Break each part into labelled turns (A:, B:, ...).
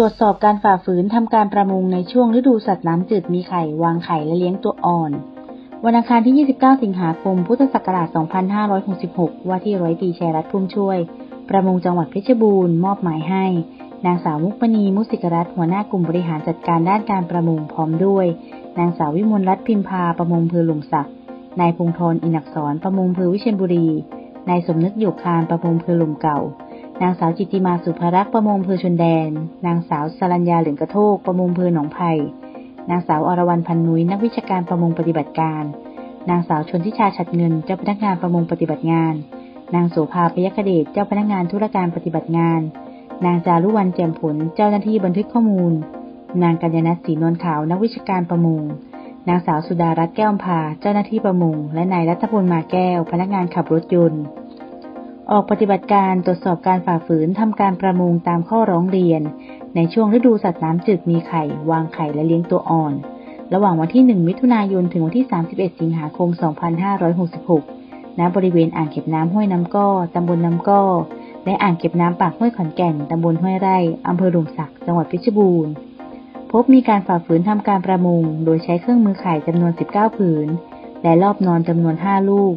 A: รวจสอบการฝ่าฝืนทำการประมงในช่วงฤดูสัตว์น้ำจืดมีไข่วางไข่และเลี้ยงตัวอ่อน วันอังคารที่ 29 สิงหาคม พุทธศักราช 2566 ว่าที่ร้อยตรีชัยรัตน์พุ่มช่วย ประมงจังหวัดเพชรบูรณ์มอบหมายให้ นางสาวมุกมณีมุสิกรัตน์หัวหน้ากลุ่มบริหารจัดการด้านการประมงพร้อมด้วย นางสาววิมลรัตน์พิมพาประมงอำเภอหลุมสักดิ์นายพงธรอินักษรประมงอำเภอวิเชียรบุรีนายสมนึกหยกคานประมงอำเภอหลุมเก่า นางสาวจิตติมาสุภรักษ์ประมงอำเภอชนแดน นางสาวสรัญญาเหลืองกระโทกประมงอำเภอหนองไผ่นางสาวอรวรรณพันนุ้ยนักวิชาการประมงปฏิบัติการ นางสาวชนทิชาฉัดเงินเจ้าพนักงานประมงปฏิบัติงาน นางโสภาพยคเดชเจ้าพนักงานธุรการปฏิบัติงาน นางจารุวรรณแจ่มผลเจ้าหน้าที่บันทึกข้อมูล นางกัญญนัทศรีนวลขาวนักวิชาการประมง นางสาวสุดารัตน์แก้วอำพาเจ้าหน้าที่ประมง และนายรัตพลมาแก้ว พนักงานขับรถยนต์ ออกปฏิบัติการตรวจสอบการฝ่าฝืนทำการประมงตามข้อร้องเรียน ในช่วงฤดูสัตว์น้ำจืดมีไข่ วางไข่และเลี้ยงตัวอ่อน ระหว่างวันที่ 1 มิถุนายนถึงวันที่ 31 สิงหาคม 2566 ณ บริเวณอ่างเก็บน้ำห้วยน้ำก้อตำบลน้ำก้อ และอ่างเก็บน้ำปากห้วยขอนแก่น ตำบลห้วยไร่อำเภอหลมสัก จังหวัดเพชรบูรณ์ พบมีการฝ่าฝืนทำการประมง โดยใช้เครื่องมือไข่จำนวน 19 ผืน และรอบนอนจำนวน 5 ลูก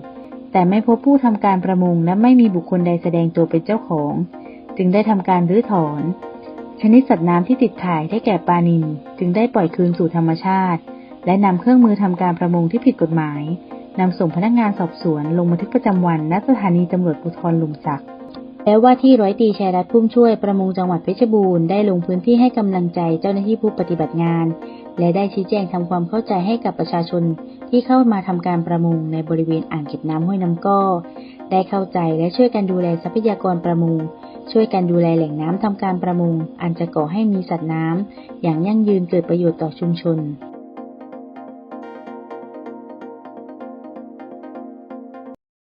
A: แต่ไม่พบผู้ทำการประมงและไม่มีบุคคลใดแสดงตัวเป็นเจ้าของ จึงได้ทำการรื้อถอน ชนิดสัตว์น้ำที่ติดถ่ายได้แก่ปลานิลจึงได้ปล่อยคืนสู่ธรรมชาติ และนำเครื่องมือทำการประมงที่ผิดกฎหมายนำส่งพนักงานสอบสวนลงบันทึกประจำวันณสถานีตำรวจภูธรหลุมสักดิ์และว่าที่ร้อยตีชัยรัตน์พุ่มช่วยประมงจังหวัดเพชรบูรณ์ได้ลงพื้นที่ให้กำลังใจเจ้าหน้าที่ผู้ปฏิบัติงาน และได้ชี้แจงทำความเข้าใจให้กับประชาชน ที่เข้ามาทำการประมงในบริเวณอ่างเก็บน้ำห้วยน้ำก้อ ได้เข้าใจและช่วยกันดูแลทรัพยากรประมง ช่วยกันดูแลแหล่งน้ำทำการประมง อันจะก่อให้มีสัตว์น้ำอย่างยั่งยืนเกิดประโยชน์ต่อชุมชน